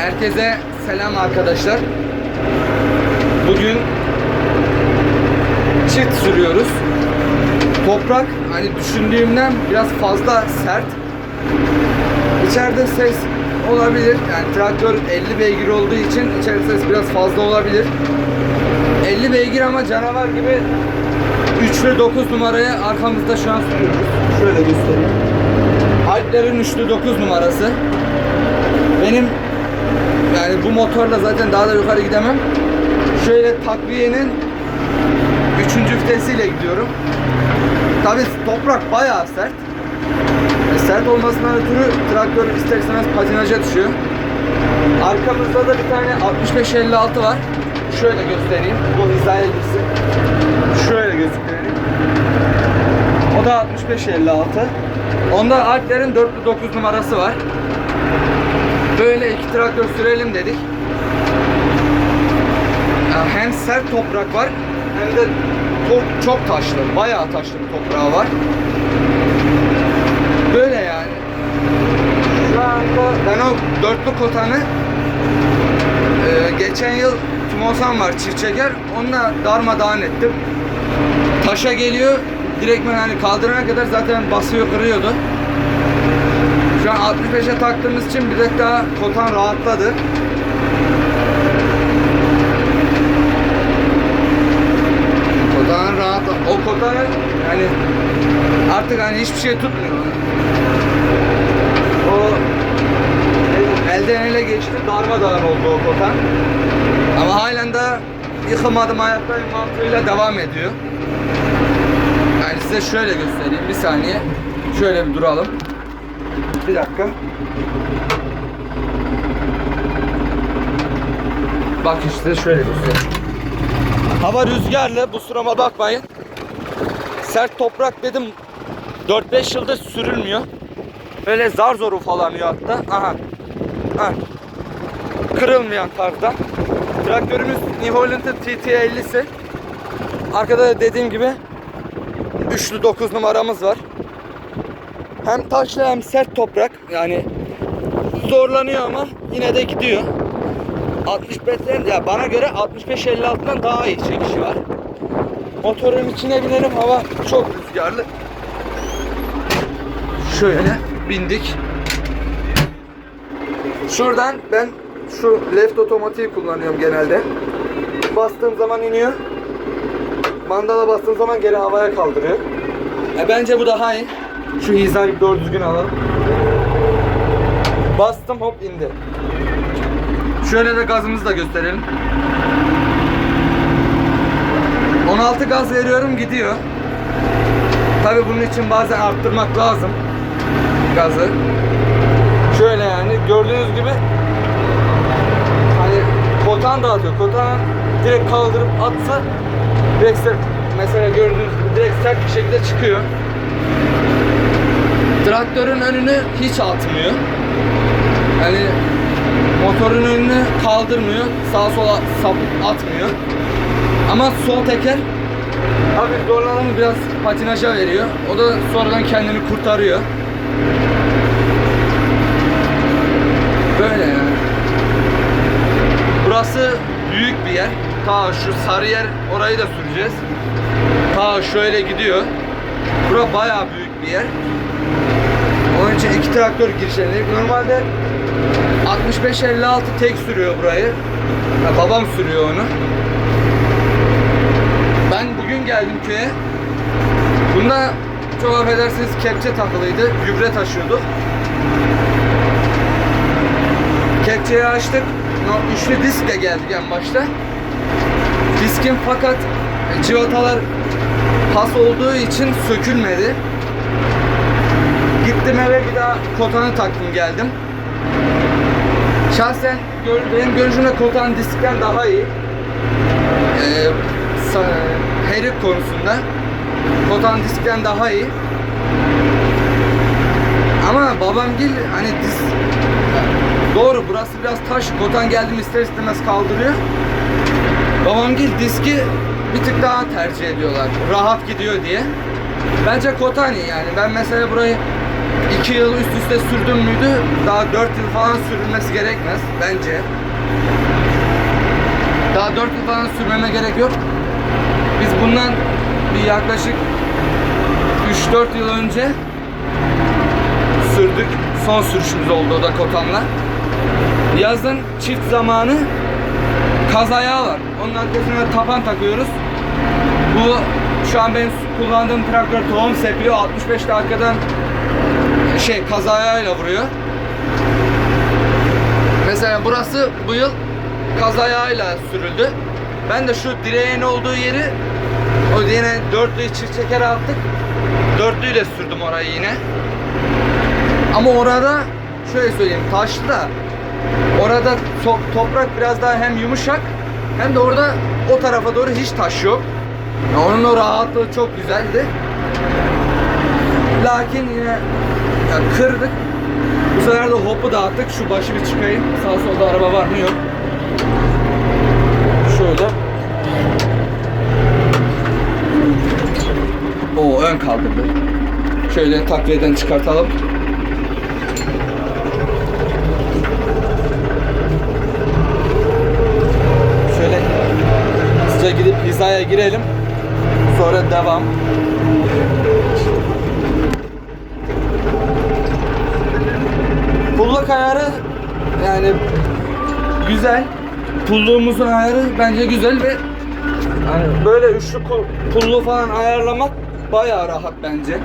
Herkese selam arkadaşlar. Bugün çift sürüyoruz. Toprak hani düşündüğümden biraz fazla sert. İçeride ses olabilir. Yani traktör 50 beygir olduğu için içeride ses biraz fazla olabilir. 50 beygir ama canavar gibi 3 ve 9 numaraya arkamızda şu an sürüyoruz. Şöyle göstereyim. Alplerin 3'lü 9 numarası. Benim yani bu motorla zaten daha da yukarı gidemem. Şöyle takviyenin 3. vitesiyle gidiyorum. Tabi toprak bayağı sert. E, sert olmasından ötürü traktör ister istemez patinaja düşüyor. Arkamızda da bir tane 6556 var. Şöyle göstereyim. Bu hizaya girsin. Şöyle göstereyim. O da 6556. Onda Alplerin 4'lü 9 numarası var. Böyle iki traktör sürelim dedik. Ya hem sert toprak var hem de çok, çok taşlı, bayağı taşlı bir toprağı var. Böyle yani. Şu anda ben o dörtlü kotanı e, geçen yıl Timosan var çift çeker. Onunla darmadağın ettim. Taşa geliyor. Direktmen hani kaldırana kadar zaten basıyor kırıyordu. Şu an 65'e taktığımız için bir dakika daha kotan rahatladı. Kotan rahat. O kotanı yani artık hani hiçbir şey tutmuyor. O elden ele geçti darmadağın oldu o kotan. Ama halen de yıkamadım hayattayım mantığıyla devam ediyor. Yani size şöyle göstereyim bir saniye. Şöyle bir duralım. Bir dakika. Bak işte şöyle göstereyim. Hava rüzgarlı bu sırama bakmayın. Sert toprak dedim 4-5 yıldır sürülmüyor. Böyle zar zor ufalanıyor hatta. Aha. Ha. Kırılmayan tarzda. Traktörümüz New Holland'ın TT50'si. Arkada da dediğim gibi üçlü 9 numaramız var. Hem taşlı hem sert toprak. Yani zorlanıyor ama yine de gidiyor. 65'ten ya bana göre 65-56'dan daha iyi çekişi var. Motorun içine binelim hava çok rüzgarlı. Şöyle bindik. Şuradan ben şu left otomatiği kullanıyorum genelde. Bastığım zaman iniyor. Mandala bastığım zaman geri havaya kaldırıyor. E bence bu daha iyi. Şu hizayı doğru düzgün alalım. Bastım hop indi. Şöyle de gazımızı da gösterelim. 16 gaz veriyorum gidiyor. Tabi bunun için bazen arttırmak lazım gazı. Şöyle yani gördüğünüz gibi hani kotan dağıtıyor. Kotan direkt kaldırıp atsa direkt mesela gördüğünüz gibi direkt sert bir şekilde çıkıyor. Traktörün önünü hiç atmıyor. Yani motorun önünü kaldırmıyor. Sağa sola sap atmıyor. Ama sol teker hafif zorlanımı biraz patinaja veriyor. O da sonradan kendini kurtarıyor. Böyle yani. Burası büyük bir yer. Ta şu sarı yer orayı da süreceğiz. Ta şöyle gidiyor. Bura bayağı büyük bir yer. İçin iki traktör girişelim. Normalde 65-56 tek sürüyor burayı. Ya babam sürüyor onu. Ben bugün geldim köye. Bunda çok affedersiniz kepçe takılıydı. Gübre taşıyorduk. Kepçeyi açtık. Üçlü diskle geldik en başta. Diskin fakat civatalar pas olduğu için sökülmedi. Gittim eve bir daha kotanı taktım geldim. Şahsen benim görüşümde kotan diskten daha iyi. Ee, herik konusunda kotan diskten daha iyi. Ama babamgil hani disk doğru burası biraz taş kotan geldim ister istemez kaldırıyor. Babamgil diski bir tık daha tercih ediyorlar. Rahat gidiyor diye. Bence kotan iyi yani. Ben mesela burayı 2 yıl üst üste sürdüm müydü daha 4 yıl falan sürülmesi gerekmez bence. Daha 4 yıl falan sürmeme gerek yok. Biz bundan bir yaklaşık 3-4 yıl önce sürdük. Son sürüşümüz oldu o da Kotan'la. Yazın çift zamanı kaz ayağı var. Onun arkasına tapan takıyoruz. Bu şu an benim kullandığım traktör tohum sepiyor. 65'te arkadan şey kaz ayağıyla vuruyor. Mesela burası bu yıl kaz ayağıyla sürüldü. Ben de şu direğin olduğu yeri o yine dörtlüyü çift çeker attık. Dörtlüyle sürdüm orayı yine. Ama orada şöyle söyleyeyim taşlı da orada to- toprak biraz daha hem yumuşak hem de orada o tarafa doğru hiç taş yok. Onun o rahatlığı çok güzeldi. Lakin yine ya kırdık. Bu sefer de hopu dağıttık. Şu başı bir çıkayım. Sağ solda araba var mı yok. Şöyle. O ön kaldırdı. Şöyle takviyeden çıkartalım. Şöyle hızlıca gidip hizaya girelim. Sonra devam. Ayarı yani güzel. Pulluğumuzun ayarı bence güzel ve yani böyle üçlü pulluğu falan ayarlamak bayağı rahat bence.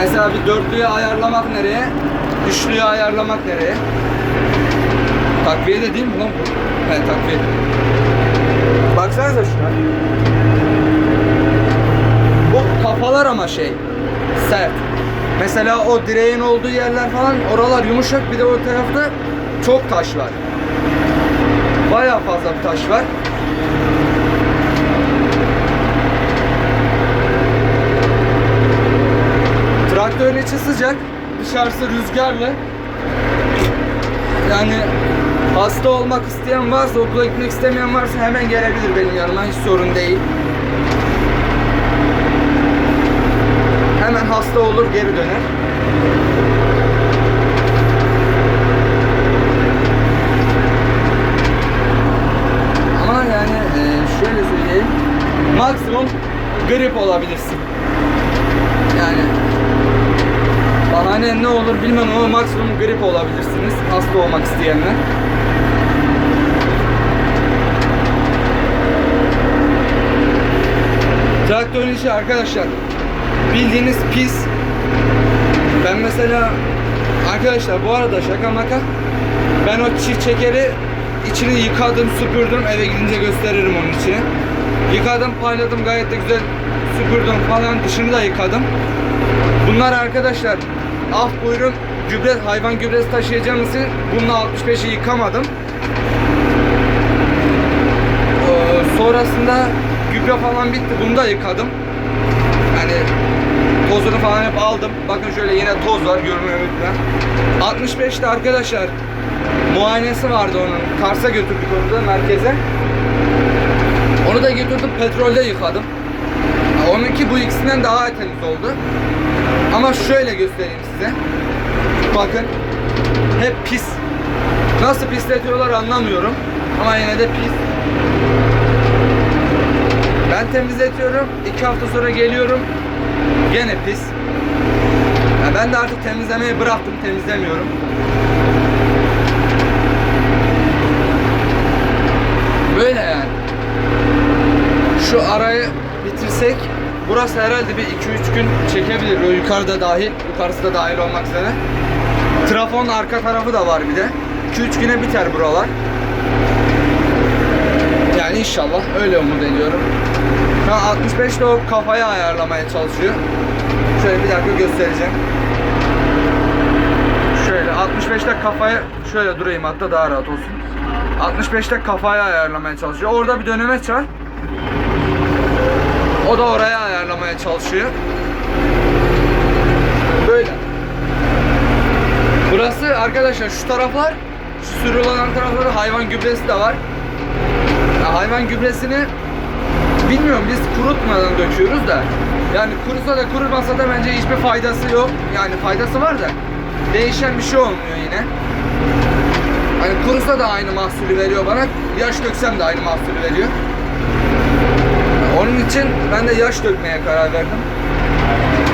Mesela bir dörtlüye ayarlamak nereye? Üçlüye ayarlamak nereye? Takviye de değil mi lan bu? He takviye. Baksanıza şuna. Bu kafalar ama şey sert. Mesela o direğin olduğu yerler falan oralar yumuşak bir de o tarafta çok taş var. Bayağı fazla bir taş var. Traktörün içi sıcak, dışarısı rüzgarlı. Yani hasta olmak isteyen varsa, okula gitmek istemeyen varsa hemen gelebilir benim yanıma, hiç sorun değil. Hemen hasta olur, geri döner. Ama yani e, şöyle söyleyeyim, maksimum grip olabilirsin. Yani bahane ne olur bilmem ama maksimum grip olabilirsiniz hasta olmak isteyenler. Traktörün işi arkadaşlar bildiğiniz pis. Ben mesela arkadaşlar bu arada şaka maka ben o çift çekeri içini yıkadım süpürdüm eve gidince gösteririm onun içini. Yıkadım payladım gayet de güzel süpürdüm falan dışını da yıkadım. Bunlar arkadaşlar af buyurun gübre hayvan gübresi taşıyacağım için bununla 65'i yıkamadım. Ee, sonrasında gübre falan bitti. Bunu da yıkadım. Yani tozunu falan hep aldım. Bakın şöyle yine toz var görünüyor lütfen. 65'te arkadaşlar muayenesi vardı onun. Kars'a götürdük onu da merkeze. Onu da götürdüm petrolde yıkadım. Onunki bu ikisinden daha temiz oldu. Ama şöyle göstereyim size. Bakın. Hep pis. Nasıl pisletiyorlar anlamıyorum. Ama yine de pis. Ben temizletiyorum. iki hafta sonra geliyorum. Gene pis. Ya ben de artık temizlemeyi bıraktım. Temizlemiyorum. Böyle yani. Şu arayı bitirsek burası herhalde bir 2-3 gün çekebilir. O yukarıda dahil. Yukarısı da dahil olmak üzere. Trafon arka tarafı da var bir de. 2-3 güne biter buralar. Yani inşallah öyle umut ediyorum. Şu an 65'te o kafayı ayarlamaya çalışıyor. Şöyle bir dakika göstereceğim. Şöyle 65'te kafayı şöyle durayım hatta daha rahat olsun. 65'te kafayı ayarlamaya çalışıyor. Orada bir dönemeç var. O da oraya ayarlamaya çalışıyor. Böyle. Burası arkadaşlar şu taraflar, şu sürü olan tarafları hayvan gübresi de var. Ya hayvan gübresini bilmiyorum biz kurutmadan döküyoruz da Yani kurusa da kurumasa da bence hiçbir faydası yok. Yani faydası var da değişen bir şey olmuyor yine. Hani kurusa da aynı mahsulü veriyor bana. Yaş döksem de aynı mahsulü veriyor. Onun için ben de yaş dökmeye karar verdim.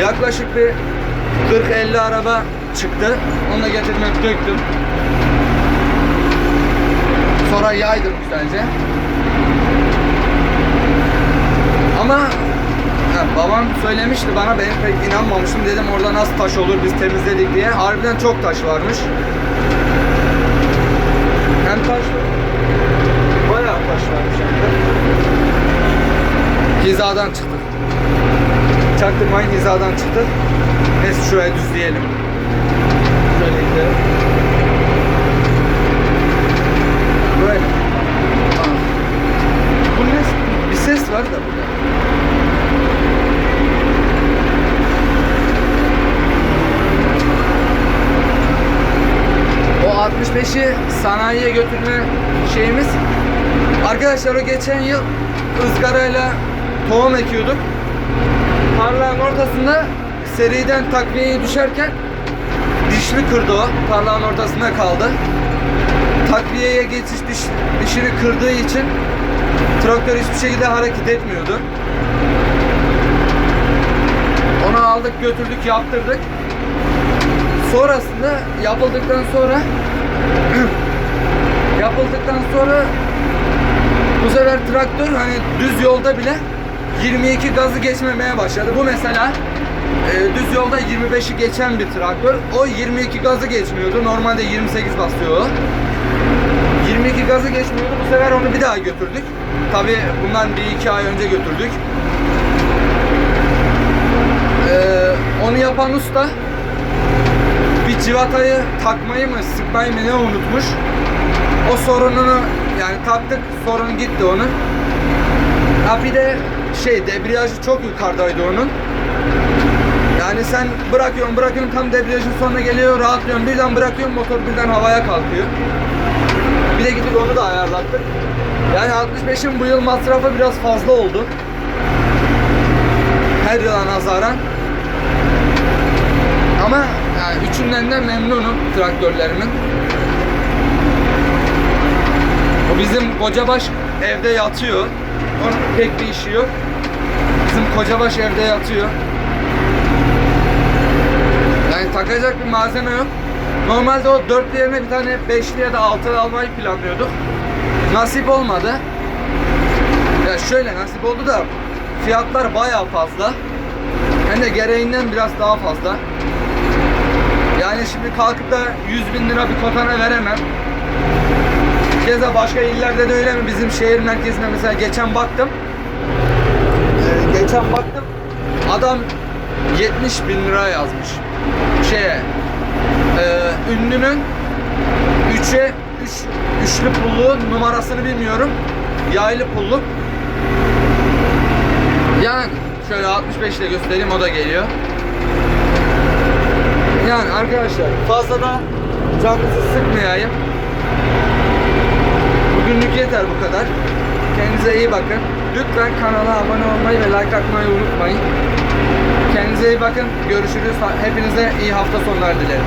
Yaklaşık bir 40-50 araba çıktı. Onu da getirmek döktüm. Sonra yaydım güzelce. Ama babam söylemişti bana ben pek inanmamıştım dedim orada nasıl taş olur biz temizledik diye. Harbiden çok taş varmış. Hem taş bayağı taş varmış hem de. Hizadan çıktı. Çaktırmayın hizadan çıktı. Neyse şuraya düzleyelim. Şöyle gidelim. Böyle. Aa. Bu ne? Bir ses var da burada. O 65'i sanayiye götürme şeyimiz. Arkadaşlar o geçen yıl ızgarayla tohum ekiyorduk. Tarlanın ortasında seriden takviyeyi düşerken dişli kırdı o. Tarlanın ortasında kaldı. Takviyeye geçiş diş, dişini kırdığı için traktör hiçbir şekilde hareket etmiyordu. Onu aldık götürdük yaptırdık. Sonrasında yapıldıktan sonra yapıldıktan sonra bu sefer traktör hani düz yolda bile 22 gazı geçmemeye başladı. Bu mesela e, düz yolda 25'i geçen bir traktör. O 22 gazı geçmiyordu. Normalde 28 basıyor o. 22 gazı geçmiyordu. Bu sefer onu bir daha götürdük. Tabi bundan bir iki ay önce götürdük. Ee, onu yapan usta bir civatayı takmayı mı sıkmayı mı ne unutmuş. O sorununu yani taktık sorun gitti onun. Ha bir de şey debriyajı çok yukarıdaydı onun. Yani sen bırakıyorsun bırakıyorsun tam debriyajın sonuna geliyor rahatlıyorsun birden bırakıyorsun motor birden havaya kalkıyor. Bir de gidip onu da ayarlattık. Yani 65'in bu yıl masrafı biraz fazla oldu. Her yıla nazaran. Ama yani üçünden de memnunum traktörlerimin. O bizim kocabaş evde yatıyor. Onun pek bir işi yok. Bizim kocabaş evde yatıyor. Yani takacak bir malzeme yok. Normalde o dörtlü yerine bir tane beşli ya da altılı almayı planlıyorduk. Nasip olmadı. Ya şöyle nasip oldu da fiyatlar bayağı fazla. Hem de gereğinden biraz daha fazla. Yani şimdi kalkıp da 100 bin lira bir kotana veremem. Keza başka illerde de öyle mi? Bizim şehir merkezinde mesela geçen baktım. Ee, geçen baktım. Adam 70 bin lira yazmış. Şeye, e, ünlünün 3'e 3 üçlü pullu numarasını bilmiyorum. Yaylı pulluk. Yani şöyle 65 ile göstereyim o da geliyor. Yani arkadaşlar fazla da canınızı sıkmayayım. Bugünlük yeter bu kadar. Kendinize iyi bakın. Lütfen kanala abone olmayı ve like atmayı unutmayın. Kendinize iyi bakın. Görüşürüz. Hepinize iyi hafta sonları dilerim.